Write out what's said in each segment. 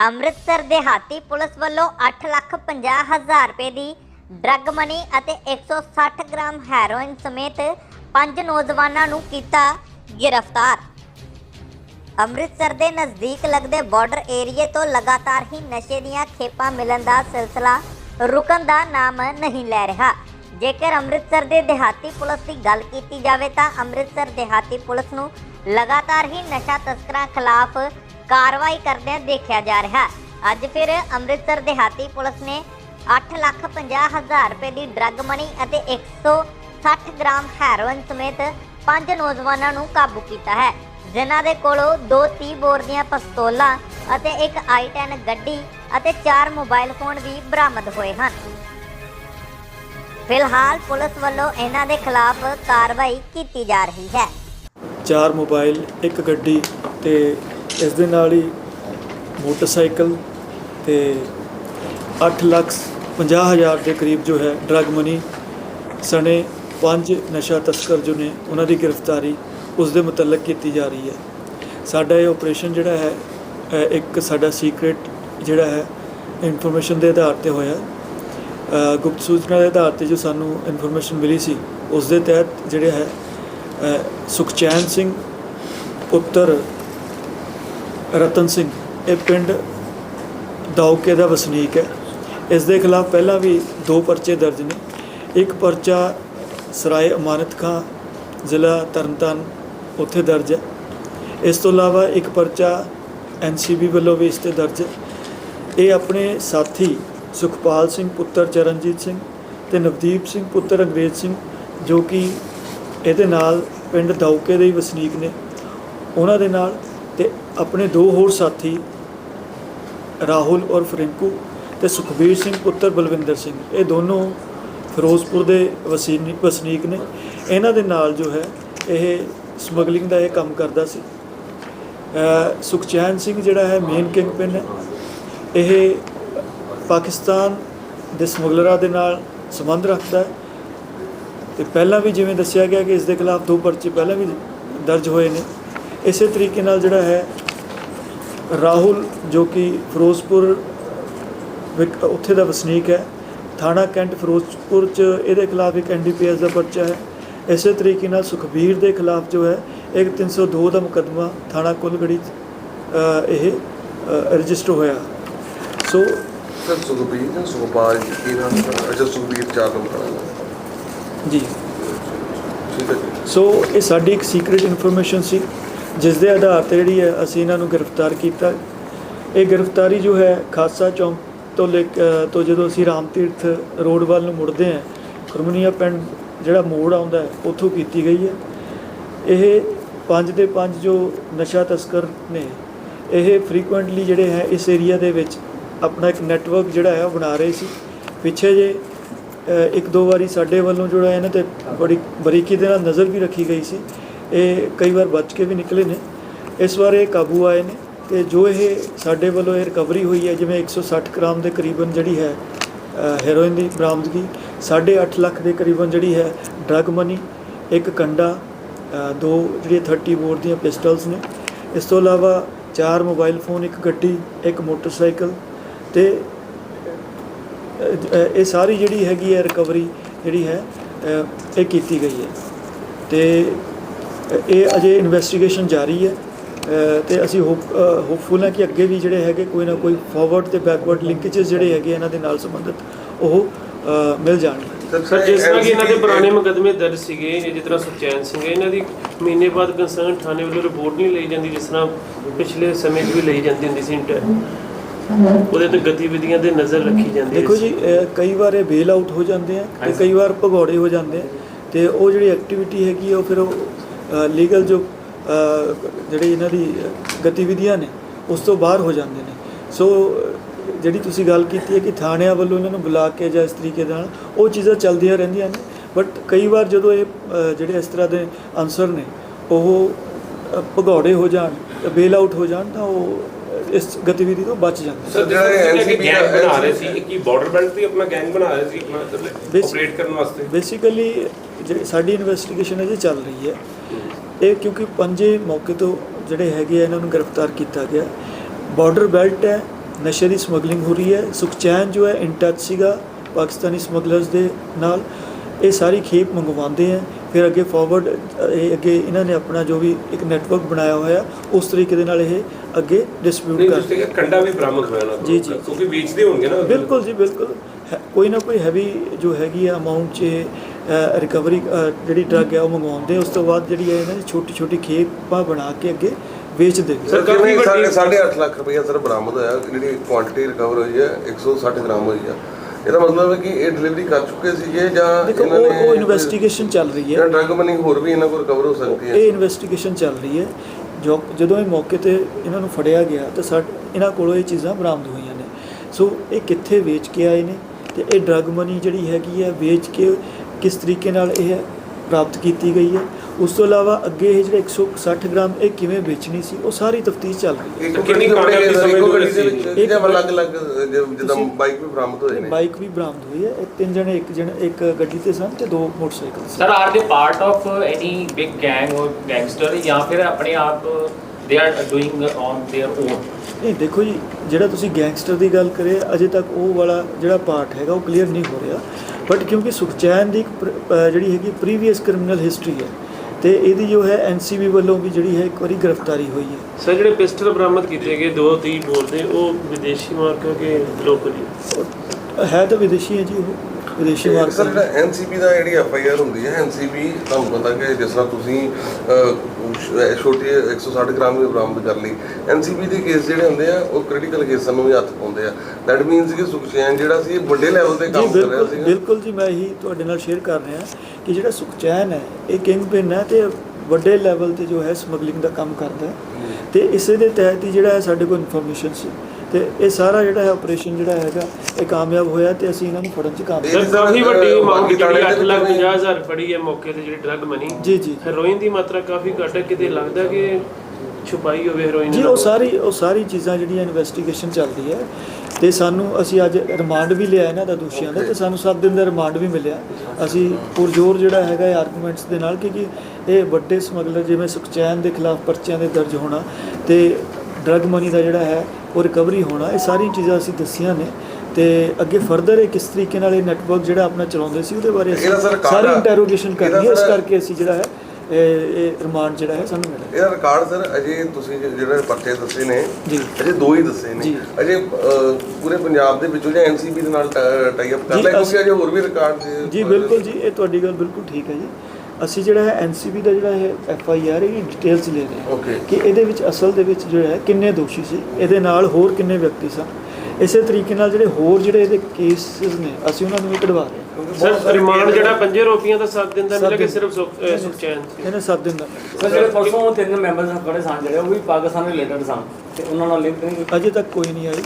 ਅੰਮ੍ਰਿਤਸਰ ਦੇਹਾਤੀ ਪੁਲਿਸ ਵੱਲੋਂ 8,50,000 ਰੁਪਏ ਦੀ ਡਰੱਗ ਮਨੀ ਅਤੇ 160 ਗ੍ਰਾਮ ਹੈਰੋਇਨ ਸਮੇਤ ਪੰਜ ਨੌਜਵਾਨਾਂ ਨੂੰ ਕੀਤਾ ਗ੍ਰਿਫਤਾਰ। ਅੰਮ੍ਰਿਤਸਰ ਦੇ ਨਜ਼ਦੀਕ ਲੱਗਦੇ ਬਾਰਡਰ ਏਰੀਏ ਤੋਂ ਲਗਾਤਾਰ ਹੀ ਨਸ਼ੇ ਦੀਆਂ ਖੇਪਾਂ ਮਿਲਣ ਦਾ ਸਿਲਸਿਲਾ ਰੁਕਣ ਦਾ ਨਾਮ ਨਹੀਂ ਲੈ ਰਿਹਾ। ਜੇਕਰ ਅੰਮ੍ਰਿਤਸਰ ਦੇ ਦਿਹਾਤੀ ਪੁਲਿਸ ਦੀ ਗੱਲ ਕੀਤੀ ਜਾਵੇ ਤਾਂ ਅੰਮ੍ਰਿਤਸਰ ਦਿਹਾਤੀ ਪੁਲਿਸ ਨੂੰ ਲਗਾਤਾਰ ਹੀ ਨਸ਼ਾ ਤਸਕਰਾਂ ਖਿਲਾਫ ਕਾਰਵਾਈ ਕਰਦਿਆਂ ਦੇਖਿਆ ਜਾ ਰਿਹਾ। ਅੱਜ ਫਿਰ ਅੰਮ੍ਰਿਤਸਰ ਦਿਹਾਤੀ ਪੁਲਿਸ ਨੇ 8,50,000 ਰੁਪਏ ਦੀ ਡਰੱਗ ਮਨੀ ਅਤੇ 160 ਗ੍ਰਾਮ ਹੈਰੋਇਨ ਸਮੇਤ ਪੰਜ ਨੌਜਵਾਨਾਂ ਨੂੰ ਕਾਬੂ ਕੀਤਾ ਹੈ। ਜਿਨ੍ਹਾਂ ਦੇ ਕੋਲੋਂ ਦੋ 30 ਬੋਰ ਦੀਆਂ ਪਿਸਤੌਲਾਂ ਅਤੇ ਇੱਕ i10 ਗੱਡੀ ਅਤੇ ਚਾਰ ਮੋਬਾਈਲ ਫੋਨ ਵੀ ਬਰਾਮਦ ਹੋਏ ਹਨ। ਫਿਲਹਾਲ ਪੁਲਿਸ ਵੱਲੋਂ ਇਹਨਾਂ ਦੇ ਖਿਲਾਫ ਕਾਰਵਾਈ ਕੀਤੀ ਜਾ ਰਹੀ ਹੈ। ਚਾਰ ਮੋਬਾਈਲ ਇੱਕ ਗੱਡੀ ਤੇ ਇਸ ਦੇ ਨਾਲ ਹੀ ਮੋਟਰਸਾਈਕਲ ਤੇ 8 ਲੱਖ 50 ਹਜ਼ਾਰ ਦੇ ਕਰੀਬ ਜੋ ਹੈ ਡਰਗ ਮਨੀ, ਸਣੇ ਪੰਜ ਨਸ਼ਾ ਤਸਕਰ ਜੋ ਨੇ ਉਹਨਾਂ ਦੀ ਗ੍ਰਿਫਤਾਰੀ ਉਸ ਦੇ ਮੁਤਲਕ ਕੀਤੀ ਜਾ ਰਹੀ ਹੈ। ਸਾਡਾ ਇਹ ਆਪਰੇਸ਼ਨ ਜਿਹੜਾ ਹੈ ਇੱਕ ਸਾਡਾ ਸੀਕ੍ਰੀਟ ਜਿਹੜਾ ਹੈ ਇਨਫੋਰਮੇਸ਼ਨ ਦੇ ਆਧਾਰ ਤੇ ਹੋਇਆ। ਗੁਪਤ ਸੂਚਨਾ ਦੇ ਆਧਾਰ ਤੇ ਜੋ ਸਾਨੂੰ ਇਨਫੋਰਮੇਸ਼ਨ ਮਿਲੀ ਸੀ, ਉਸ ਦੇ ਤਹਿਤ ਜਿਹੜੇ ਹੈ ਸੁਖਚੈਨ ਸਿੰਘ ਪੁੱਤਰ ਰਤਨ ਸਿੰਘ, ਇਹ ਪਿੰਡ ਦੌਕੇ ਦਾ ਵਸਨੀਕ ਹੈ। ਇਸ ਦੇ ਖਿਲਾਫ ਪਹਿਲਾਂ ਵੀ ਦੋ ਪਰਚੇ ਦਰਜ ਨੇ। ਇੱਕ ਪਰਚਾ ਸਰਾਏ ਅਮਾਨਤ ਖਾਂ, ਜ਼ਿਲ੍ਹਾ ਤਰਨਤਾਰਨ ਉੱਥੇ ਦਰਜ ਹੈ। ਇਸ ਤੋਂ ਇਲਾਵਾ ਇੱਕ ਪਰਚਾ ਐਨਸੀਬੀ ਵੱਲੋਂ ਵੀ ਇਸ ਤੇ ਦਰਜ ਹੈ। ਇਹ ਆਪਣੇ ਸਾਥੀ ਸੁਖਪਾਲ ਸਿੰਘ, ਪੁੱਤਰ ਚਰਨਜੀਤ ਸਿੰਘ ਤੇ ਨਵਦੀਪ ਸਿੰਘ, ਪੁੱਤਰ ਅੰਗਰੇਜ਼ ਸਿੰਘ, ਜੋ ਕਿ ਇਹਦੇ ਨਾਲ ਪਿੰਡ ਦੌਕੇ ਦੇ ਹੀ ਵਸਨੀਕ ਨੇ। ਉਹਨਾਂ ਦੇ ਨਾਲ ਆਪਣੇ ਦੋ ਹੋਰ ਸਾਥੀ, ਰਾਹੁਲ ਔਰ ਫਰਿੰਕੂ ਤੇ ਸੁਖਬੀਰ ਸਿੰਘ ਪੁੱਤਰ ਬਲਵਿੰਦਰ ਸਿੰਘ। ਇਹ ਦੋਨੋਂ ਫਿਰੋਜ਼ਪੁਰ ਦੇ ਵਸੀਨੀ, ਵਸਨੀਕ ਨੇ। ਇਹਨਾਂ ਦੇ ਨਾਲ ਜੋ ਹੈ, ਇਹ ਸਮਗਲਿੰਗ ਦਾ ਇਹ ਕੰਮ ਕਰਦਾ ਸੀ। ਸੁਖਚੈਨ ਸਿੰਘ ਜਿਹੜਾ ਹੈ ਮੇਨ ਕਿੰਗ ਪਿਨ ਹੈ। ਇਹ ਪਾਕਿਸਤਾਨ ਦੇ ਸਮਗਲਰਾਂ ਦੇ ਨਾਲ ਸੰਬੰਧ ਰੱਖਦਾ ਹੈ। ਤੇ ਪਹਿਲਾਂ ਵੀ ਜਿਵੇਂ ਦੱਸਿਆ ਗਿਆ ਕਿ ਇਸ ਦੇ ਖਿਲਾਫ ਦੋ ਪਰਚੇ ਪਹਿਲਾਂ ਵੀ ਦਰਜ ਹੋਏ ਨੇ। ਇਸੇ ਤਰੀਕੇ ਨਾਲ ਜਿਹੜਾ ਹੈ ਰਾਹੁਲ ਜੋ ਕਿ ਫਿਰੋਜ਼ਪੁਰ ਉੱਥੇ ਦਾ ਵਸਨੀਕ ਹੈ ਥਾਣਾ ਕੈਂਟ ਫਿਰੋਜ਼ਪੁਰ ਚ ਇਹਦੇ ਖਿਲਾਫ ਇੱਕ ਐਨਡੀਪੀਐਸ ਦਾ ਪਰਚਾ ਹੈ। ਇਸੇ ਤਰੀਕੇ ਨਾਲ ਸੁਖਬੀਰ ਦੇ ਖਿਲਾਫ ਜੋ ਹੈ ਇੱਕ 302 ਦਾ ਮੁਕੱਦਮਾ ਥਾਣਾ ਕੁਲਗੜੀ ਇਹ ਰਜਿਸਟਰ ਹੋਇਆ। ਸੋ ਸਰ ਸੁਖਬੀਰ ਸੁਖਪਾਲ ਜੀ ਅਜਾ ਸੁਖਬੀਰ ਚਾਰ ਨੰਬਰ ਜੀ। ਸੋ ਇਹ ਸਾਡੀ ਇੱਕ ਸੀਕ੍ਰੀਟ ਇਨਫੋਰਮੇਸ਼ਨ ਸੀ। ਜਿਸ ਦੇ ਆਧਾਰ ਤੇ ਜਿਹੜੀ ਹੈ ਅਸੀਂ ਇਹਨਾਂ ਨੂੰ ਗ੍ਰਿਫਤਾਰ ਕੀਤਾ। ਇਹ ਗ੍ਰਿਫਤਾਰੀ ਜੋ ਹੈ ਖਾਸਾ ਚੌਂਕ ਤੋਂ ਲੈ ਤੋਂ ਜਦੋਂ ਅਸੀਂ ਰਾਮ ਤੀਰਥ ਰੋਡ ਵੱਲ ਨੂੰ ਮੁੜਦੇ ਹਾਂ, ਖਰਮਨੀਆ ਪਿੰਡ ਜਿਹੜਾ ਮੋੜ ਆਉਂਦਾ ਉੱਥੋਂ ਕੀਤੀ ਗਈ ਹੈ। ਇਹ ਪੰਜ ਦੇ ਪੰਜ ਜੋ ਨਸ਼ਾ ਤਸਕਰ ਨੇ, ਇਹ ਫ੍ਰੀਕੁਐਂਟਲੀ ਜਿਹੜੇ ਹੈ ਇਸ ਏਰੀਆ ਦੇ ਵਿੱਚ ਆਪਣਾ ਇੱਕ ਨੈਟਵਰਕ ਜਿਹੜਾ ਹੈ ਉਹ ਬਣਾ ਰਹੇ ਸੀ। ਪਿੱਛੇ ਜੇ ਇੱਕ ਦੋ ਵਾਰੀ ਸਾਡੇ ਵੱਲੋਂ ਜਿਹੜਾ ਇਹਨਾਂ ਤੇ ਬੜੀ ਬਰੀਕੀ ਦੇ ਨਾਲ ਨਜ਼ਰ ਵੀ ਰੱਖੀ ਗਈ ਸੀ। ਇਹ ਕਈ ਵਾਰ ਬਚ ਕੇ ਵੀ ਨਿਕਲੇ ਨੇ। ਇਸ ਵਾਰ ਇਹ ਕਾਬੂ ਆਏ ਨੇ ਤੇ ਜੋ ਇਹ ਸਾਡੇ ਵੱਲੋਂ ਇਹ ਰਿਕਵਰੀ ਹੋਈ ਹੈ, ਜਿਵੇਂ 160 ਗ੍ਰਾਮ ਦੇ ਕਰੀਬਨ ਜਿਹੜੀ ਹੈ ਹੈਰੋਇਨ ਦੀ ਬਰਾਮਦਗੀ 8.5 ਲੱਖ ਦੇ ਕਰੀਬਨ ਜਿਹੜੀ ਹੈ ਡਰਗ ਮਨੀ ਇੱਕ ਕੰਡਾ ਦੋ ਜਿਹੜੀਆਂ 30 ਬੋਰ ਦੀਆਂ ਪਿਸਟਲਸ ਨੇ। ਇਸ ਤੋਂ ਇਲਾਵਾ ਚਾਰ ਮੋਬਾਈਲ ਫੋਨ ਇੱਕ ਗੱਡੀ, ਇੱਕ ਮੋਟਰਸਾਈਕਲ ਤੇ ਇਹ ਸਾਰੀ ਜਿਹੜੀ ਹੈਗੀ ਹੈ ਰਿਕਵਰੀ ਜਿਹੜੀ ਹੈ ਇਹ ਕੀਤੀ ਗਈ ਹੈ। ਤੇ ਇਹ ਅਜੇ ਇਨਵੈਸਟੀਗੇਸ਼ਨ ਜਾਰੀ ਹੈ ਤੇ ਅਸੀਂ ਹੋਪ ਹੋਪਫੁਲ ਹਾਂ ਕਿ ਅੱਗੇ ਵੀ ਜਿਹੜੇ ਹੈਗੇ ਕੋਈ ਨਾ ਕੋਈ ਫਾਰਵਰਡ ਤੇ ਬੈਕਵਰਡ ਲਿੰਕੇजेस ਜਿਹੜੇ ਹੈਗੇ ਇਹਨਾਂ ਦੇ ਨਾਲ ਸੰਬੰਧਿਤ ਉਹ ਮਿਲ ਜਾਣਗੇ ਸਰ ਜਿਸ ਤਰ੍ਹਾਂ ਕਿ ਇਹਨਾਂ ਦੇ ਪੁਰਾਣੇ ਮੁਕੱਦਮੇ ਦਰਜ ਸੀਗੇ ਇਹ ਜਿਸ ਤਰ੍ਹਾਂ ਸੁਖਚੈਨ ਸਿੰਘ ਹੈ ਇਹਨਾਂ ਦੀ ਮਹੀਨੇ ਬਾਅਦ ਕੰਸਰਨ ਥਾਣੇ ਵੱਲੋਂ ਰਿਪੋਰਟ ਨਹੀਂ ਲਈ ਜਾਂਦੀ ਜਿਸ ਤਰ੍ਹਾਂ ਪਿਛਲੇ ਸਮੇਂ 'ਚ ਵੀ ਲਈ ਜਾਂਦੀ ਹੁੰਦੀ ਸੀ ਇੰਟਰ ਉਹਦੇ ਤੇ ਗਤੀਵਿਧੀਆਂ ਦੇ ਨਜ਼ਰ ਰੱਖੀ ਜਾਂਦੀ ਦੇਖੋ। ਜੀ ਕਈ ਵਾਰ ਇਹ ਬੇਲ ਆਊਟ ਹੋ ਜਾਂਦੇ ਆ ਤੇ। ਕਈ ਵਾਰ ਭਗੌੜੇ ਹੋ ਜਾਂਦੇ ਆ ਤੇ ਉਹ ਜਿਹੜੀ ਐਕਟੀਵਿਟੀ ਹੈਗੀ ਆ, ਉਹ ਫਿਰ ਉਹ ਲੀਗਲ ਜੋ ਜਿਹੜੀ ਇਹਨਾਂ ਦੀ ਗਤੀਵਿਧੀਆਂ ਨੇ ਉਸ ਤੋਂ ਬਾਹਰ ਹੋ ਜਾਂਦੇ ਨੇ। ਸੋ ਜਿਹੜੀ ਤੁਸੀਂ ਗੱਲ ਕੀਤੀ ਹੈ ਕਿ ਥਾਣਿਆਂ ਵੱਲੋਂ ਇਹਨਾਂ ਨੂੰ ਬੁਲਾ ਕੇ ਜਾਂ ਇਸ ਤਰੀਕੇ ਨਾਲ ਉਹ ਚੀਜ਼ਾਂ ਚੱਲਦੀਆਂ ਰਹਿੰਦੀਆਂ ਨੇ। ਬਟ ਕਈ ਵਾਰ ਜਦੋਂ ਇਹ ਜਿਹੜੇ ਇਸ ਤਰ੍ਹਾਂ ਦੇ ਅਨਸਰ ਨੇ ਉਹ ਭਗੌੜੇ ਹੋ ਜਾਣ ਬੇਲ ਆਊਟ ਹੋ ਜਾਣ ਤਾਂ ਉਹ ਇਸ ਗਤੀਵਿਧੀ ਤੋਂ ਬਚ ਜਾਂਦੇ ਸਰ ਜਿਹੜਾ ਇਹ NCP ਗੈਂਗ ਬਣਾ ਰਹੇ ਸੀ ਕੀ ਬਾਰਡਰ ਬੈਲਟ ਤੇ ਆਪਣਾ ਗੈਂਗ ਬਣਾ ਰਹੇ ਸੀ ਆਪਣਾ ਆਪਰੇਟ ਕਰਨ ਵਾਸਤੇ? ਬੇਸਿਕਲੀ ਜਿਹੜੀ ਸਾਡੀ ਇਨਵੈਸਟੀਗੇਸ਼ਨ ਅਜੇ ਚੱਲ ਰਹੀ ਹੈ ਇਹ ਕਿਉਂਕਿ ਪੰਜੇ ਮੌਕੇ ਤੋਂ ਜਿਹੜੇ ਹੈਗੇ ਆ ਇਹਨਾਂ ਨੂੰ ਗ੍ਰਿਫਤਾਰ ਕੀਤਾ ਗਿਆ। ਬਾਰਡਰ ਬੈਲਟ ਹੈ ਨਸ਼ੇ ਦੀ ਸਮਗਲਿੰਗ ਹੋ ਰਹੀ ਹੈ ਸੁਖਚੈਨ ਜੋ ਹੈ ਇਨ ਟੱਚ ਸੀਗਾ ਪਾਕਿਸਤਾਨੀ ਸਮਗਲਰਸ ਦੇ ਨਾਲ। ਇਹ ਸਾਰੀ ਖੇਪ ਮੰਗਵਾਉਂਦੇ ਆ ਫਿਰ ਅੱਗੇ ਫਾਰਵਰਡ ਇਹ ਅੱਗੇ ਇਹਨਾਂ ਨੇ ਆਪਣਾ ਜੋ ਵੀ ਇੱਕ ਨੈਟਵਰਕ ਬਣਾਇਆ ਹੋਇਆ ਉਸ ਤਰੀਕੇ ਦੇ ਨਾਲ ਇਹ ਅੱਗੇ ਨਹੀਂ ਕਰਦੇ ਕਿਹਾ ਕੰਡਾ ਵੀ ਬਰਾਮਦ ਹੋਇਆ ਨਾ ਜੀ, ਜੀ। ਕਿਉਂਕਿ ਵੇਚਦੇ ਹੋਣਗੇ ਨਾ। ਬਿਲਕੁਲ ਜੀ ਬਿਲਕੁਲ। ਕੋਈ ਨਾ ਕੋਈ ਹੈਵੀ ਜੋ ਹੈਗੀ ਆ ਅਮਾਉਂਟ 'ਚ ਰਿਕਵਰੀ ਜਿਹੜੀ ਡਰੱਗ ਹੈ ਉਹ ਮੰਗਵਾਉਂਦੇ ਉਸ ਤੋਂ ਬਾਅਦ ਜਿਹੜੀ ਹੈ ਇਹਨਾਂ ਦੀ ਛੋਟੀ ਛੋਟੀ ਖੇਪਾਂ ਬਣਾ ਕੇ ਅੱਗੇ ਵੇਚਦੇ। ਨੇ। ਸਰ, ਕਾਫੀ ਵੱਡੀ- ਸਾਢੇ- ਸਾਢੇ ਅੱਠ ਲੱਖ ਰੁਪਈਆ ਸਰ ਬਰਾਮਦ ਹੋਇਆ। ਜਿਹੜੀ ਕੁਆਂਟੀਟੀ ਰਿਕਵਰ ਹੋਈ ਹੈ 160 ਗ੍ਰਾਮ ਹੋਈ ਆ। ਇਹਦਾ ਮਤਲਬ ਹੈ ਕਿ ਇਹ ਡਿਲੀਵਰੀ ਕਰ ਚੁੱਕੇ ਸੀਗੇ ਜਾਂ ਇਹਨਾਂ ਨੇ ਉਹ ਇਨਵੈਸਟੀਗੇਸ਼ਨ ਚੱਲ ਰਹੀ ਜਾਂ ਹੈ ਡਰਗ ਮਨੀ ਹੋਰ ਵੀ ਇਹਨਾਂ ਕੋਲ ਰਿਕਵਰ ਹੋ ਸਕਦੀ ਹੈ? ਇਹ ਇਨਵੈਸਟੀਗੇਸ਼ਨ ਚੱਲ ਰਹੀ ਹੈ। ਜੋ ਜਦੋਂ ਇਹ ਮੌਕੇ ਤੇ ਇਹਨਾਂ ਨੂੰ ਫੜਿਆ ਗਿਆ ਤਾਂ ਸਾਡ ਇਹਨਾਂ ਕੋਲੋਂ ਇਹ ਚੀਜ਼ਾਂ ਬਰਾਮਦ ਹੋਈਆਂ ਨੇ। ਸੋ ਇਹ ਕਿੱਥੇ ਵੇਚ ਕੇ ਆਏ ਨੇ? ਤੇ ਇਹ ਡਰਗ ਮਨੀ ਜਿਹੜੀ ਹੈਗੀ ਹੈ ਵੇਚ ਕੇ ਕਿਸ ਤਰੀਕੇ ਨਾਲ ਇਹ ਪ੍ਰਾਪਤ ਕੀਤੀ ਗਈ ਹੈ ਉਸ ਤੋਂ ਇਲਾਵਾ ਅੱਗੇ ਇਹ ਜਿਹੜੇ 160 ਗ੍ਰਾਮ ਇਹ ਕਿਵੇਂ ਵੇਚਣੀ ਸੀ ਉਹ ਸਾਰੀ ਤਫਤੀਸ਼ ਚੱਲ ਰਹੀ ਹੈ ਇੱਕ ਕਿੰਨੀ ਗੱਡੀ ਕਾਮਯਾਬੀ ਦੇ ਸਮਝਦੇ ਇੱਕੋ ਹੋ ਗੱਡੀ ਦੇ ਇਸ ਵਿੱਚ ਚੀਜ਼ ਨੂੰ? ਜਾਂ ਅਲੱਗ-ਅਲੱਗ ਜਿ- ਜਿੱਦਾਂ ਤੁਸੀਂ- ਬਾਈਕ ਵੀ ਬਰਾਮਦ ਹੋਏ ਨੇ ਬਾਈਕ ਵੀ ਬਰਾਮਦ ਹੋਈ ਹੈ ਇਹ ਤਿੰਨ ਜਣੇ ਇੱਕ ਜਣੇ ਇੱਕ ਗੱਡੀ ਤੇ ਸਨ ਤੇ ਦੋ motorcycle C sir are the part of any big gang ਔਰ ਗੈਂਗਸਟਰ ਜਾਂ ਫਿਰ ਆਪਣੇ ਆਪ they are doing on their own ਨਹੀਂ ਦੇਖੋ ਜੀ ਜਿਹੜਾ ਤੁਸੀਂ ਗੈਂਗਸਟਰ ਦੀ ਗੱਲ ਕਰੇ ਅਜੇ ਤੱਕ ਉਹ ਵਾਲਾ ਜਿਹੜਾ ਪਾਰਟ ਹੈਗਾ ਉਹ ਕਲੀਅਰ ਨਹੀਂ ਹੋ ਰਿਹਾ ਬਟ ਕਿਉਂਕਿ ਸੁਖਚੈਨ ਦੀ ਜਿਹੜੀ ਹੈਗੀ ਪ੍ਰੀਵੀਅਸ ਕ੍ਰਿਮੀਨਲ ਹਿਸਟਰੀ ਹੈ ਤੇ ਇਹਦੀ ਜੋ ਹੈ ਐਨਸੀਬੀ ਵੱਲੋਂ ਵੀ ਜਿਹੜੀ ਹੈ ਇੱਕ ਵਾਰੀ ਗ੍ਰਿਫਤਾਰੀ ਹੋਈ ਹੈ। ਸਰ ਜਿਹੜੇ ਪਿਸਟਲ ਬਰਾਮਦ ਕੀਤੇ ਗਏ ਦੋ ਤੀ ਬੋਲਦੇ ਉਹ ਵਿਦੇਸ਼ੀ ਮਾਰਕਾ ਕੇ ਲੋਕਲੀ ਹੈ ਤਾਂ ਵਿਦੇਸ਼ੀ ਹੈ ਜੀ ਉਹ। ਵਿਦੇਸ਼ੀ ਸਰ ਮਾਰਕਾ ਜਿਹੜਾ ਐਨਸੀਬੀ ਦਾ ਜਿਹੜੀ ਐਫਆਈਆਰ ਹੁੰਦੀ ਹੈ ਐਨਸੀਬੀ ਤੁਹਾਨੂੰ ਪਤਾ ਕਿ ਜਿਸ ਤਰ੍ਹਾਂ ਤੁਸੀਂ ਅਹ, ਸ਼- ਛੋਟੀ 160 ਗ੍ਰਾਮ ਵੀ ਬਰਾਮਦ ਕਰ ਲਈ। ਐਨਸੀਬੀ ਦੇ ਕੇਸ ਜਿਹੜੇ ਹੁੰਦੇ ਆ ਉਹ ਕ੍ਰਿਟੀਕਲ ਕੇਸਾਂ ਨੂੰ ਵੀ ਹੱਥ ਪਾਉਂਦੇ ਆ। ਦੈਟ ਮੀਨਸ ਕਿ ਸੁਖਚੈਨ ਜਿਹੜਾ ਸੀ ਇਹ ਵੱਡੇ ਲੈਵਲ ਤੇ ਜੀ ਕੰਮ ਕਰ ਰਿਹਾ ਬਿਲਕੁਲ ਸੀਗਾ। ਬਿਲਕੁਲ ਜੀ ਮੈਂ ਇਹੀ ਤੁਹਾਡੇ ਨਾਲ ਸ਼ੇਅਰ ਕਰ ਰਿਹਾ ਕਿ ਜਿਹੜਾ ਸੁਖਚੈਨ ਹੈ ਇਹ ਕਿੰਗ ਪਿਨ ਹੈ ਤੇ ਵੱਡੇ ਲੈਵਲ ਤੇ ਜੋ ਹੈ ਸਮਗਲਿੰਗ ਦਾ ਕੰਮ ਕਰਦਾ ਹੈ। ਤੇ ਇਸੇ ਦੇ ਤਹਿਤ ਹੀ ਜਿਹੜਾ ਹੈ ਸਾਡੇ ਕੋਲ ਇਨਫੋਰਮੇਸ਼ਨ ਸੀ। ਤੇ ਇਹ ਸਾਰਾ ਜਿਹੜਾ ਹੈ ਆਪਰੇਸ਼ਨ ਜਿਹੜਾ ਹੈਗਾ ਇਹ ਕਾਮਯਾਬ ਹੋਇਆ ਤੇ ਅਸੀਂ ਇਹਨਾਂ ਨੂੰ ਫੜਨ 'ਚ ਕਾਮਯਾਬ ਸਰ ਕਾਫੀ ਵੱਡੀ ਜਿਹੜੀ ਥਾਣੇ 8 ਦੇ ਲੱਖ ਵਿੱਚ 50 ਹਜ਼ਾਰ ਫੜੀ ਹੈ ਮੌਕੇ ਤੇ ਜਿਹੜੀ ਡਰਗ ਮਨੀ ਜੀ ਜੀ। ਹੈਰੋਇਨ ਦੀ ਮਾਤਰਾ ਕਾਫੀ ਘੱਟ ਹੈ ਕਿਤੇ ਲੱਗਦਾ ਕਿ ਛੁਪਾਈ ਹੋਵੇ ਹੈਰੋਇਨ ਜੀ ਉਹ ਸਾਰੀ ਉਹ ਸਾਰੀ ਚੀਜ਼ਾਂ ਜਿਹੜੀਆਂ ਇਨਵੈਸਟੀਗੇਸ਼ਨ ਚੱਲਦੀ ਹੈ ਤੇ ਸਾਨੂੰ ਅਸੀਂ ਅੱਜ ਰਿਮਾਂਡ ਵੀ ਲਿਆ ਇਹਨਾਂ ਦਾ ਦੋਸ਼ੀਆਂ ਦਾ ਤੇ ਸਾਨੂੰ 7 ਦਿਨ ਦਾ ਰਿਮਾਂਡ ਵੀ ਮਿਲਿਆ। ਅਸੀਂ ਪੁਰਜੋਰ ਜਿਹੜਾ ਹੈਗਾ ਇਹ ਆਰਗੂਮੈਂਟਸ ਦੇ ਨਾਲ ਕਿ ਕਿ ਇਹ ਵੱਡੇ ਸਮਗਲਰ ਜਿਵੇਂ ਸੁਖਚੈਨ ਦੇ ਖਿਲਾਫ ਪਰਚਿਆਂ ਦੇ ਦਰਜ ਹੋਣਾ ਤੇ ਡਰਗ ਮਨੀ ਦਾ ਜਿਹੜਾ ਹੈ ਉਹ ਰਿਕਵਰੀ ਹੋਣਾ ਇਹ ਸਾਰੀਆਂ ਚੀਜ਼ਾਂ ਅਸੀਂ ਦੱਸੀਆਂ ਨੇ ਤੇ ਅੱਗੇ ਫਰਦਰ ਇਹ ਕਿਸ ਤਰੀਕੇ ਨਾਲ ਇਹ ਨੈਟਵਰਕ ਜਿਹੜਾ ਆਪਣਾ ਚਲਾਉਂਦੇ ਸੀ ਉਹਦੇ ਬਾਰੇ ਅਸੀਂ ਸਰ। ਇੰਟਰੋਗੇਸ਼ਨ ਕਰਨੀ ਹੈ ਇਸ ਕਰਕੇ ਅਸੀਂ ਜਿਹੜਾ ਹੈ ਇਹ ਰਿਮਾਂਡ ਜਿਹੜਾ ਹੈ ਸਾਨੂੰ ਮਿਲਿਆ ਇਹਦਾ ਰਿਕਾਰਡ ਸਰ ਅਜੇ ਤੁਸੀਂ ਜਿਹੜੇ ਪਰਚੇ ਦੱਸੇ ਨੇ। ਅਜੇ ਦੋ ਹੀ ਦੱਸੇ ਨੇ। ਅਜੇ ਪੂਰੇ ਪੰਜਾਬ ਦੇ ਵਿੱਚੋਂ ਜਾਂ ਐਨਸੀਬੀ ਦੇ ਨਾਲ ਟਾਈ ਅਪ ਕਰ ਲਿਆ ਕਿਉਂਕਿ ਅਜੇ ਹੋਰ ਵੀ ਰਿਕਾਰਡ ਜੀ ਬਿਲਕੁਲ ਜੀ ਇਹ ਤੁਹਾਡੀ ਗੱਲ ਬਿਲਕੁਲ ਠੀਕ ਹੈ ਜੀ ਅਸੀਂ ਜਿਹੜਾ ਹੈ ਐਨਸੀਬੀ ਦਾ ਜਿਹੜਾ ਇਹ ਐਫ ਆਈ ਆਰ ਇਹ ਡਿਟੇਲਸ ਲੈ ਰਹੇ ਹਾਂ ਕਿ ਇਹਦੇ ਵਿੱਚ ਅਸਲ ਦੇ ਵਿੱਚ ਜਿਹੜਾ ਹੈ ਕਿੰਨੇ ਦੋਸ਼ੀ ਸੀ ਇਹਦੇ ਨਾਲ ਹੋਰ ਕਿੰਨੇ ਵਿਅਕਤੀ ਸਨ। ਇਸੇ ਤਰੀਕੇ ਨਾਲ ਜਿਹੜੇ ਹੋਰ ਜਿਹੜੇ ਇਹਦੇ ਕੇਸਿਸ ਨੇ ਅਸੀਂ ਉਹਨਾਂ ਨੂੰ ਵੀ ਕਢਵਾ ਰਹੇ ਹਾਂ। ਸਰ ਰਿਮਾਂਡ ਜਿਹੜਾ ਪੰਜੇ ਰੋਪੀਆਂ ਦਾ 7 ਦਿਨ ਦਾ ਮਿਲਿਆ ਕਿ। ਸਿਰਫ ਸੁਖਚੈਨ ਸੀ? ਇਹਨੇ 7 ਦਿਨ ਦਾ। ਸਰ ਜਿਹੜੇ ਪਰਸੋਂ ਤਿੰਨ ਮੈਂਬਰਸ ਖੜੇ ਸਨ ਜਿਹੜੇ ਉਹ ਵੀ ਪਾਕਿਸਤਾਨ ਰਿਲੇਟਡ ਸਨ ਤੇ ਉਹਨਾਂ ਨਾਲ ਲਿੰਕ ਨਹੀਂ ਅਜੇ ਤੱਕ ਕੋਈ ਨਹੀਂ ਆਈ।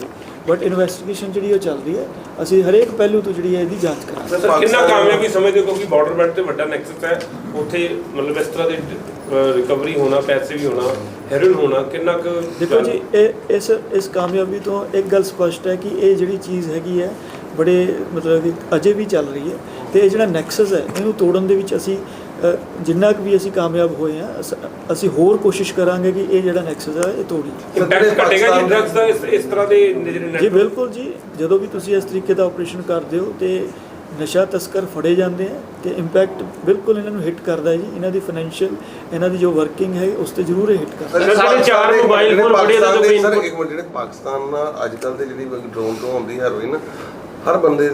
ਬਟ ਇਨਵੈਸਟੀਗੇਸ਼ਨ ਜਿਹੜੀ ਉਹ ਚੱਲ ਰਹੀ ਹੈ ਅਸੀਂ ਹਰੇਕ ਪਹਿਲੂ ਤੋਂ ਜਿਹੜੀ ਹੈ ਇਹਦੀ ਜਾਂਚ ਕਰਾਂਗੇ। ਸਰ ਕਿੰਨਾ ਕਾਮਯਾਬੀ ਸਮਝਦੇ ਹੋ? ਕਿਉਂਕਿ ਬਾਰਡਰ ਬੈਲਟ ਤੇ ਵੱਡਾ ਨੈਕਸਸ ਹੈ। ਉੱਥੇ ਮਤਲਬ ਇਸ ਤਰ੍ਹਾਂ ਦੇ ਰਿਕਵਰੀ ਹੋਣਾ ਪੈਸੇ ਵੀ ਹੋਣਾ ਹੈਰੋਇਨ ਹੋਣਾ ਕਿੰਨਾ ਕੁ ਦੇਖੋ ਜੀ ਇਹ ਇਸ ਇਸ ਕਾਮਯਾਬੀ ਤੋਂ ਇੱਕ ਗੱਲ ਸਪਸ਼ਟ ਹੈ ਕਿ ਇਹ ਜਿਹੜੀ ਚੀਜ਼ ਹੈਗੀ ਹੈ ਬੜੇ ਮਤਲਬ ਕਿ ਅਜੇ ਵੀ ਚੱਲ ਰਹੀ ਹੈ। ਤੇ ਇਹ ਜਿਹੜਾ ਨੈਕਸਸ ਹੈ ਇਹਨੂੰ ਤੋੜਨ ਦੇ ਵਿੱਚ ਅਸੀਂ ਜਿੰਨਾ ਕੁ ਵੀ ਅਸੀਂ ਕਾਮਯਾਬ ਹੋਏ ਆ ਅਸੀਂ ਹੋਰ ਕੋਸ਼ਿਸ਼ ਕਰਾਂਗੇ ਕਿ ਇਹ ਜਿਹੜਾ ਨੈਕਸਸ ਹੈ ਇਹ ਇੰਪੈਕਟ ਘਟੇਗਾ ਜੀ ਡਰੱਗਸ ਦਾ ਇਸ ਇਸ ਤਰ੍ਹਾਂ ਦੇ ਜਿਹੜੇ ਜੀ network- ਬਿਲਕੁਲ ਜੀ। ਜਦੋਂ ਵੀ ਤੁਸੀਂ ਇਸ ਤਰੀਕੇ ਦਾ ਆਪਰੇਸ਼ਨ ਕਰਦੇ ਹੋ ਤੇ ਨਸ਼ਾ ਤਸਕਰ ਫੜੇ ਜਾਂਦੇ ਆ ਤੇ ਇੰਪੈਕਟ ਬਿਲਕੁਲ ਇਹਨਾਂ ਨੂੰ ਹਿੱਟ ਕਰਦਾ ਹੈ ਜੀ। ਇਹਨਾਂ ਦੀ ਫਾਈਨੈਂਸ਼ੀਅਲ ਇਹਨਾਂ ਦੀ ਜੋ ਵਰਕਿੰਗ ਹੈ ਉਸ ਤੇ ਜ਼ਰੂਰ ਇਹ ਹਿੱਟ ਕਰਦਾ ਸਰ, ਜਿਹੜੇ ਚਾਰ ਮੋਬਾਈਲ ਫੋਨ ਬੜੇ ਦੇ ਤੋਂ ਸਰ ਇੱਕ ਮਿੰਟ ਜਿਹੜੇ ਪਾਕਿਸਤਾਨ ਨਾਲ ਅੱਜ ਕੱਲ ਦੇ ਜਿਹੜੀ ਡਰੋਨ ਤੋਂ ਆਉਂਦੀ ਹੈਰੋਇਨ ਹਰ ਬੰਦੇ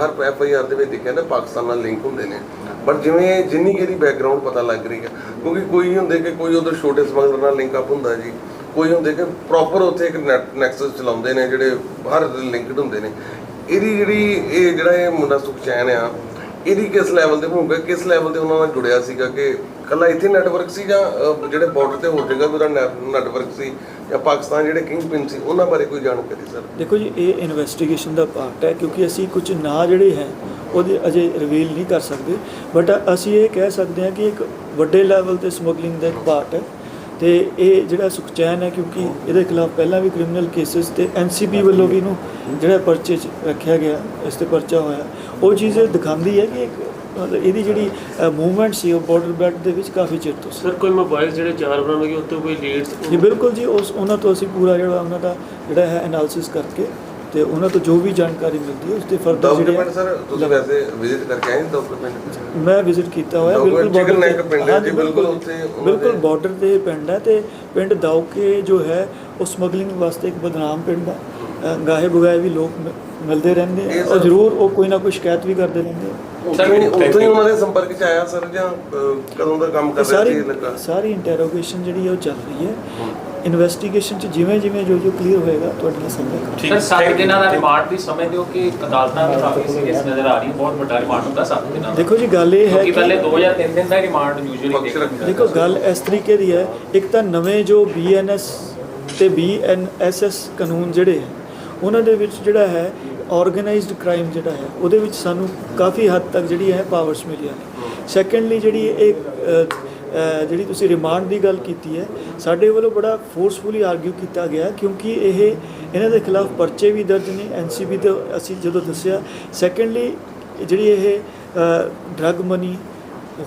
ਹਰ ਐਫ ਆਈ ਆਰ ਦੇ ਵਿੱਚ ਲਿਖਿਆ ਨਾ ਪਾਕਿਸਤਾਨ ਨਾਲ ਲਿੰਕ ਹੁੰਦੇ ਨੇ। ਪਰ ਜਿਵੇਂ ਜਿੰਨੀ ਕਿਹਦੀ ਬੈਕਗ੍ਰਾਉਂਡ ਪਤਾ ਲੱਗ ਰਹੀ ਹੈ, ਕਿਉਂਕਿ ਕੋਈ ਹੁੰਦੇ ਕਿ ਕੋਈ ਉਧਰ ਛੋਟੇ ਸਮਗਲਰ ਨਾਲ ਲਿੰਕ ਅਪ ਹੁੰਦਾ ਜੀ। ਕੋਈ ਹੁੰਦੇ ਕਿ ਪ੍ਰੋਪਰ ਉੱਥੇ ਇੱਕ ਨੈਕਸਸ ਚਲਾਉਂਦੇ ਨੇ, ਜਿਹੜੇ ਹਰ ਲਿੰਕਡ ਹੁੰਦੇ ਨੇ। ਇਹਦੀ ਜਿਹੜੀ ਇਹ ਜਿਹੜਾ ਇਹ ਮੁੰਡਾ ਸੁਖਚੈਨ ਆ, ਇਹਦੀ ਕਿਸ ਲੈਵਲ ਤੇ ਹੋਊਗਾ, ਕਿਸ ਲੈਵਲ ਤੇ ਉਹਨਾਂ ਨਾਲ ਜੁੜਿਆ ਸੀਗਾ ਕਿ ਕੱਲਾ ਇੱਥੇ ਨੈਟਵਰਕ ਸੀ ਜਾਂ ਜਿਹੜੇ ਬਾਰਡਰ ਤੇ ਹੋਰ ਜਗ੍ਹਾ ਵੀ ਉਹਦਾ ਨੈਟਵਰਕ ਸੀ ਜਾਂ ਪਾਕਿਸਤਾਨ ਜਿਹੜੇ ਕਿੰਗ ਪਿੰਨ ਸੀ, ਉਹਨਾਂ ਬਾਰੇ ਕੋਈ ਜਾਣਕਾਰੀ ਸਰ ਦੇਖੋ ਜੀ, ਇਹ ਇਨਵੈਸਟੀਗੇਸ਼ਨ ਦਾ ਪਾਰਟ ਹੈ, ਕਿਉਂਕਿ ਅਸੀਂ ਕੁਝ ਨਾ ਜਿਹੜੇ ਹੈ ਉਹਦੇ ਅਜੇ ਰਿਵੀਲ ਨਹੀਂ ਕਰ ਸਕਦੇ। ਬਟ ਅਸੀਂ ਇਹ ਕਹਿ ਸਕਦੇ ਹਾਂ ਕਿ ਇੱਕ ਵੱਡੇ ਲੈਵਲ ਤੇ ਸਮਗਲਿੰਗ ਦਾ ਇੱਕ ਪਾਰਟ ਹੈ ਤੇ ਇਹ ਜਿਹੜਾ ਸੁਖਚੈਨ ਹੈ ਕਿਉਂਕਿ ਇਹਦੇ ਖਿਲਾਫ ਪਹਿਲਾਂ ਵੀ ਕ੍ਰਿਮੀਨਲ ਕੇਸਿਸ ਤੇ ਐਨਸੀਪੀ ਵੱਲੋਂ ਵੀ ਇਹਨੂੰ ਜਿਹੜਾ ਪਰਚੇ 'ਚ ਰੱਖਿਆ ਗਿਆ ਇਸ ਤੇ ਪਰਚਾ ਹੋਇਆ। ਉਹ ਚੀਜ਼ ਇਹ ਦਿਖਾਉਂਦੀ ਹੈ ਕਿ ਇੱਕ ਮਤਲਬ ਇਹਦੀ ਜਿਹੜੀ ਮੂਵਮੈਂਟ ਸੀ ਉਹ ਬਾਰਡਰ ਬੈਲਟ ਦੇ ਵਿੱਚ ਕਾਫੀ ਚਿਰ ਤੋਂ ਸਰ ਕੋਈ ਮੋਬਾਈਲ ਜਿਹੜੇ ਚਾਰ ਬਣਾਉਣਗੇ ਉੱਤੇ ਕੋਈ ਲੀਡਸ ਜੀ ਬਿਲਕੁਲ ਜੀ ਉਸ ਉਹਨਾਂ ਤੋਂ ਅਸੀਂ ਪੂਰਾ ਜਿਹੜਾ ਉਹਨਾਂ ਦਾ ਜਿਹੜਾ ਹੈ ਐਨਾਲਿਸਿਸ ਕਰਕੇ ਤੇ ਉਹਨਾਂ ਤੋਂ ਜੋ ਵੀ ਜਾਣਕਾਰੀ ਮਿਲਦੀ ਹੈ ਉਸ ਤੇ ਫਰਦਰ ਡਾਕੂਮੈਂਟ ਸਰ ਤੁਸੀਂ ਵੈਸੇ ਵਿਜ਼ਿਟ ਕਰਕੇ ਆਏ ਡਾਕੂਮੈਂਟ ਮੈਂ ਵਿਜ਼ਿਟ ਕੀਤਾ ਹੋਇਆ ਬਿਲਕੁਲ ਪਿੰਡ ਹਾਂਜੀ, ਜੀ, ਬਿਲਕੁਲ। ਉੱਥੇ ਬਿਲਕੁਲ ਬਾਰਡਰ ਤੇ ਪਿੰਡ ਹੈ ਤੇ ਪਿੰਡ ਦਾਉਕੇ ਜੋ ਹੈ ਉਹ ਸਮਗਲਿੰਗ ਵਾਸਤੇ ਇੱਕ ਬਦਨਾਮ ਪਿੰਡ ਹੈ। ਗਾਹੇ ਬੁਗਾਏ ਵੀ ਲੋਕ ਮਿਲਦੇ ਰਹਿੰਦੇ ਆ ਔਰ ਜ਼ਰੂਰ ਉਹ ਕੋਈ ਨਾ ਕੋਈ ਸ਼ਿਕਾਇਤ ਵੀ ਕਰਦੇ ਰਹਿੰਦੇ ਆ। ਉੱਥੋਂ ਹੀ ਉੱਥੋਂ ਹੀ ਉਹਨਾਂ ਦੇ ਸੰਪਰਕ ਚ ਆਇਆ ਸਰ ਜਾਂ ਕਦੋਂ ਦਾ ਕੰਮ ਕਰ ਰਿਹਾ ਸਾਰੀ ਸੀ ਲੱਗਾ ਸਾਰੀ ਇੰਟਰੋਗੇਸ਼ਨ ਜਿਹੜੀ ਹੈ ਉਹ ਚੱਲ ਰਹੀ ਹੈ। ਇਨਵੈਸਟੀਗੇਸ਼ਨ ਚ ਜਿਵੇਂ ਜਿਵੇਂ ਜੋ ਜੋ ਕਲੀਅਰ ਹੋਏਗਾ ਤੁਹਾਡੇ ਨਾਲ ਸੰਪਰਕ ਸਰ 7 ਦਿਨਾਂ ਦਾ ਰਿਮਾਂਡ ਵੀ ਸਮਝਦੇ ਹੋ ਕਿ ਅਦਾਲਤਾਂ ਵੀ ਕਾਫੀ ਸੀਰੀਅਸ ਨਜ਼ਰ ਆ ਰਹੀ ਹੈ? ਬਹੁਤ ਵੱਡਾ ਰਿਮਾਂਡ ਹੁੰਦਾ 7 ਦਿਨਾਂ ਦਾ। ਦੇਖੋ ਜੀ ਗੱਲ ਇਹ ਹੈ ਕਿਉਂਕਿ ਪਹਿਲੇ ਕਿ 2 ਜਾਂ 3 ਦਿਨ ਦਾ ਰਿਮਾਂਡ ਯੂਜੂਅਲੀ। ਦੇਖੋ ਗੱਲ ਇਸ ਤਰੀਕੇ ਦੀ ਹੈ ਇੱਕ ਤਾਂ ਨਵੇਂ ਜੋ ਬੀਐਨਐਸ ਤੇ ਬੀਐਨਐਸਐਸ ਕਾਨੂੰਨ ਜਿਹੜੇ ਹੈ ਉਹਨਾਂ ਦੇ ਵਿੱਚ ਜਿਹੜਾ ਹੈ ਆਰਗੇਨਾਈਜ਼ਡ ਕ੍ਰਾਈਮ ਜਿਹੜਾ ਹੈ ਉਹਦੇ ਵਿੱਚ ਸਾਨੂੰ ਕਾਫੀ ਹੱਦ ਤੱਕ ਜਿਹੜੀ ਹੈ ਪਾਵਰਸ ਮਿਲੀਆਂ ਨੇ। ਸੈਕੰਡਲੀ ਜਿਹੜੀ ਇਹ ਜਿਹੜੀ ਤੁਸੀਂ ਰਿਮਾਂਡ ਦੀ ਗੱਲ ਕੀਤੀ ਹੈ, ਸਾਡੇ ਵੱਲੋਂ ਬੜਾ ਫੋਰਸਫੁਲੀ ਆਰਗੂ ਕੀਤਾ ਗਿਆ, ਕਿਉਂਕਿ ਇਹ ਇਹਨਾਂ ਦੇ ਖਿਲਾਫ ਪਰਚੇ ਵੀ ਦਰਜ ਨੇ ਐਨਸੀਬੀ ਤੇ ਅਸੀਂ ਜਦੋਂ ਦੱਸਿਆ ਸੈਕੰਡਲੀ ਜਿਹੜੀ ਇਹ ਡਰੱਗ ਮਨੀ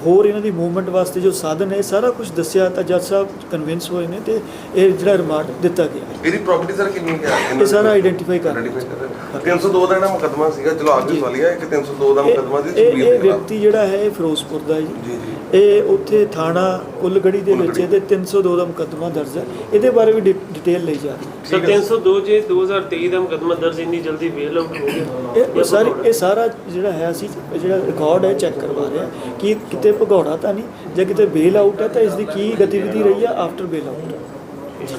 ਹੋਰ ਇਹਨਾਂ ਦੀ ਮੂਵਮੈਂਟ ਵਾਸਤੇ ਜੋ ਸਾਧਨ ਹੈ ਇਹ ਸਾਰਾ ਕੁਝ ਦੱਸਿਆ ਤਾਂ ਜੱਜ ਸਾਹਿਬ ਕਨਵਿੰਸ ਹੋਏ ਨੇ ਤੇ ਇਹ ਜਿਹੜਾ ਰਿਮਾਂਡ ਦਿੱਤਾ ਗਿਆ। ਇਹਦੀ ਪ੍ਰਾਪਰਟੀ ਸਰ ਕਿੰਨੀ ਹੈ? ਇਹ ਸਾਰਾ ਆਈਡੈਂਟੀਫਾਈ ਕਰ ਰਹੇ। 302 ਦਾ ਜਿਹੜਾ ਮੁਕੱਦਮਾ ਸੀਗਾ ਚਲੋ ਆਗੇ ਵਾਲੀਆ ਇੱਕ 302 ਦਾ ਇਹ ਮੁਕੱਦਮਾ ਸੀ ਇਹ- ਇਹ ਦੇ। ਖਿਲਾਫ ਵਿਅਕਤੀ ਜਿਹੜਾ ਹੈ ਇਹ ਫਿਰੋਜ਼ਪੁਰ ਦਾ ਹੈ ਜੀ। ਜੀ ਜੀ। ਇਹ ਉੱਥੇ ਥਾਣਾ ਕੁੱਲਗੜੀ ਦੇ ਵਿੱਚ। ਇਹਦੇ 302 ਦਾ ਮੁਕੱਦਮਾ ਦਰਜ ਹੈ। ਇਹਦੇ ਬਾਰੇ ਵੀ ਡਿ- ਡਿਟੇਲ ਲਈ ਜਾ ਰਹੀ ਸਰ 302 ਜੇ 2023 ਦਾ ਮੁਕੱਦਮਾ ਦਰਜ ਇੰਨੀ ਜਲਦੀ ਬੇਲ ਆਊਟ ਹੋ ਗਿਆ ਹੈ ਇਹ- ਇਹ ਸਾਰੀ ਇਹ ਸਾਰਾ ਜਿਹੜਾ ਹੈ ਅਸੀਂ ਜਿਹੜਾ ਰਿਕਾਰਡ ਹੈ ਚੈੱਕ ਕਰਵਾ ਰਹੇ ਹਾਂ ਕਿ ਕਿਤੇ ਭਗੌੜਾ ਤਾਂ ਨਹੀਂ, ਜੇ ਕਿਤੇ ਬੇਲ ਆਊਟ ਹੈ ਤਾਂ ਇਸ ਦੀ ਕੀ ਗਤੀਵਿਧੀ ਰਹੀ ਹੈ ਆਫਟਰ ਬੇਲ ਆਊਟ